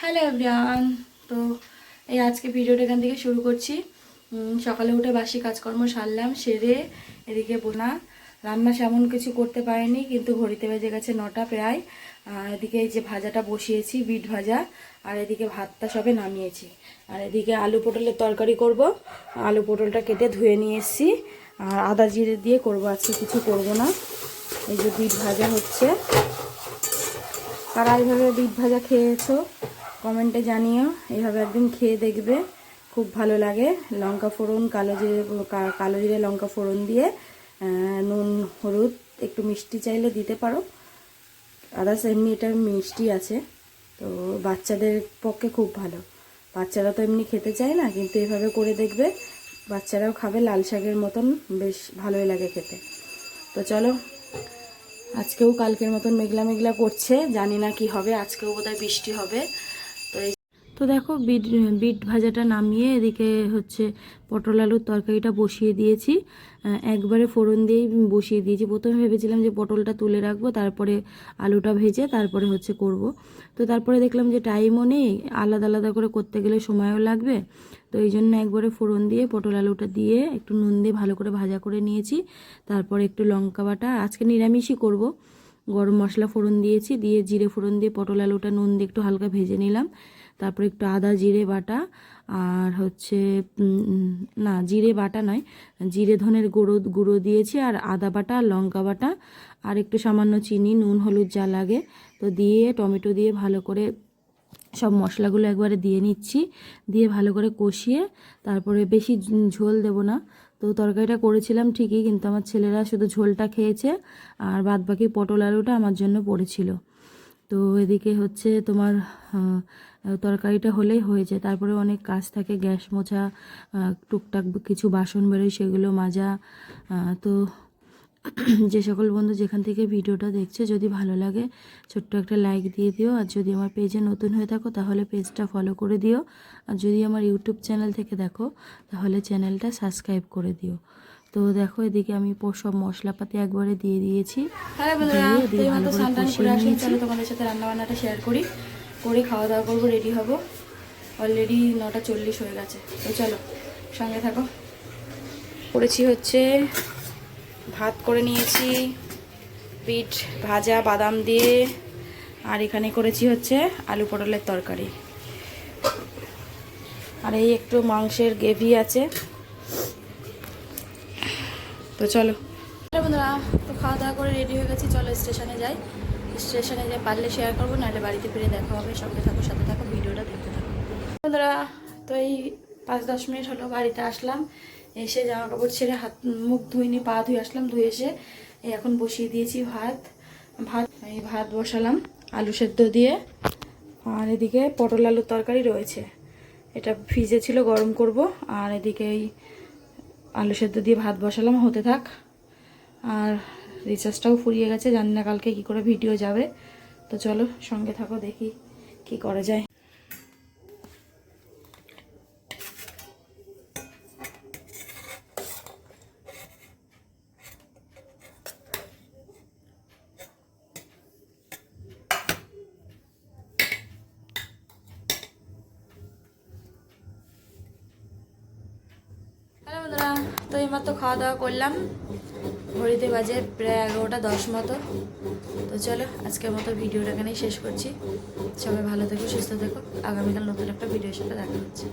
Hello everyone তো এই আজকে ভিডিওটা এখান থেকে শুরু করছি। সকালে উঠে বাসি কাজকর্ম সারলাম, সেরে এদিকে বোনা। রান্না সেমন কিছু করতে পারিনি, কিন্তু ঘড়িতে বেজে গেছে নটা প্রায়। আর এদিকে এই যে ভাজাটা বসিয়েছি, বিট ভাজা, আর এদিকে ভাতটা সবে নামিয়েছি। আর এদিকে আলু পটলের তরকারি করব। আলু পটলটা কেটে ধুয়ে নিয়ে এসেছি। আর আদা জিরে দিয়ে করব, আজকে কিছু করব না। এই যে বিট ভাজা হচ্ছে। কারা এইভাবে বিট ভাজা খেয়েছো? কমেন্টে জানিও, এইভাবে একদিন খেয়ে দেখবে, খুব ভালো লাগে। লঙ্কা ফোড়ন, কালো জিরে কালো জিরে লঙ্কা ফোড়ন দিয়ে নুন, হলুদ, একটু মিষ্টি চাইলে দিতে পারো। আদার্স এমনি এটা মিষ্টি আছে, তো বাচ্চাদের পক্ষে খুব ভালো। বাচ্চারা তো এমনি খেতে চায় না, কিন্তু এভাবে করে দেখবে, বাচ্চারাও খাবে, লাল শাকের মতন বেশ ভালোই লাগে খেতে। তো চলো, আজকেও কালকের মতন মেঘলা মেঘলা করছে, জানি না কি হবে, আজকেও বোধহয় বৃষ্টি হবে। তো দেখো বিট বিট ভাজাটা নামিয়ে এদিকে হচ্ছে পটল আলুর তরকারিটা বসিয়ে দিয়েছি। একবারে ফোড়ন দিয়েই বসিয়ে দিয়েছি। প্রথমে ভেবেছিলাম যে পটলটা তুলে রাখব, তারপরে আলুটা ভেজে তারপরে হচ্ছে করব। তো তারপরে দেখলাম যে টাইমও নেই, আলাদা আলাদা করে করতে গেলে সময়ও লাগবে। তো এই জন্য একবারে ফোড়ন দিয়ে পটল আলুটা দিয়ে একটু নুন দিয়ে ভালো করে ভাজা করে নিয়েছি। তারপরে একটু লঙ্কা বাটা, আজকে নিরামিষই করব। গরম মশলা ফোড়ন দিয়েছি, দিয়ে জিরে ফোড়ন দিয়ে পটল, আলুটা, নুন দিয়ে একটু হালকা ভেজে নিলাম। তারপরে একটু আদা, জিরে, বাটা আর হচ্ছে না, জিরে, বাটা নয়, জিরে, ধনের গুঁড়ো গুঁড়ো দিয়েছি আর আদা বাটা আর লঙ্কা বাটা আর একটু সামান্য চিনি, নুন, হলুদ যা লাগে। তো দিয়ে টমেটো দিয়ে ভালো করে সব মশলাগুলো একবারে দিয়ে নিচ্ছি, দিয়ে ভালো করে কষিয়ে তারপরে বেশি ঝোল দেব না। তো তরকারিটা করেছিলাম ঠিকই, কিন্তু আমার ছেলেরা শুধু ঝোলটা খেয়েছে আর বাদ বাকি পটল আলুটা আমার জন্য পড়েছিল। তো এদিকে হচ্ছে তোমার তরকারিটা হলেই হয়েছে তারপরে অনেক কাজ থাকে, গ্যাস মোছা টুকটাক কিছু বাসন বেরোয়, সেগুলো মাজা তো যে সকল বন্ধু যেখান থেকে ভিডিওটা দেখছে যদি ভালো লাগে ছোট্ট একটা লাইক দিয়ে দিও। আর যদি আমার পেজে নতুন হয়ে থাকো তাহলে পেজটা ফলো করে দিও। আর যদি আমার ইউটিউব চ্যানেল থেকে দেখো তাহলে চ্যানেলটা সাবস্ক্রাইব করে দিও। তো দেখো এদিকে আমি সব মশলাপাতি একবারে দিয়ে দিয়েছি। চলো তোমাদের সাথে রান্না বান্নাটা শেয়ার করি। করে খাওয়া দাওয়া করব রেডি হব। অলরেডি নটা চল্লিশ হয়ে গেছে। তো চলো সঙ্গে থাকো। করেছি হচ্ছে ভাত করে নিয়েছি বিট ভাজা, বাদাম দিয়ে, আর এখানে করেছি হচ্ছে আলু পটলের তরকারি। আর এই একটু মাংসের গ্রেভি আছে। তো চলো। বন্ধুরা, তো খাওয়া দাওয়া করে রেডি হয়ে গেছি, চলো স্টেশনে যাই। স্টেশনে যে পারলে শেয়ার করব, নাহলে বাড়িতে ফিরে দেখা হবে। সঙ্গে থাকো, সাথে থাকো, ভিডিওটা দেখতে থাকো। বন্ধুরা, তো এই পাঁচ দশ মিনিট হলো বাড়িতে আসলাম, এসে জামা কাপড় ছেড়ে হাত মুখ ধুইনি পা ধুয়ে আসলাম, ধুয়ে এসে এখন বসিয়ে দিয়েছি ভাত ভাত এই ভাত বসালাম, আলু সেদ্ধ দিয়ে, আর এদিকে পটল আলুর তরকারি রয়েছে। এটা ফ্রিজে ছিল, গরম করব, আর এদিকে এই আলু সেদ্ধ দিয়ে ভাত বসালাম, হতে থাক। আর রিচার্জটাও ফুরিয়ে গেছে, জানি না কালকে কি করে ভিডিও যাবে। তো চলো সঙ্গে থাকো, দেখি কি করা যায় হ্যালো বন্ধুরা তো এইমাত্র খাওয়া দাওয়া করলাম। ঘড়িতে বাজে প্রায় এগারোটা দশ মতো। তো চলো, আজকের মতো ভিডিওটা এখানেই শেষ করছি। সবাই ভালো থেকো, সুস্থ থেকো। আগামীকাল নতুন একটা ভিডিওর সাথে দেখা হচ্ছে।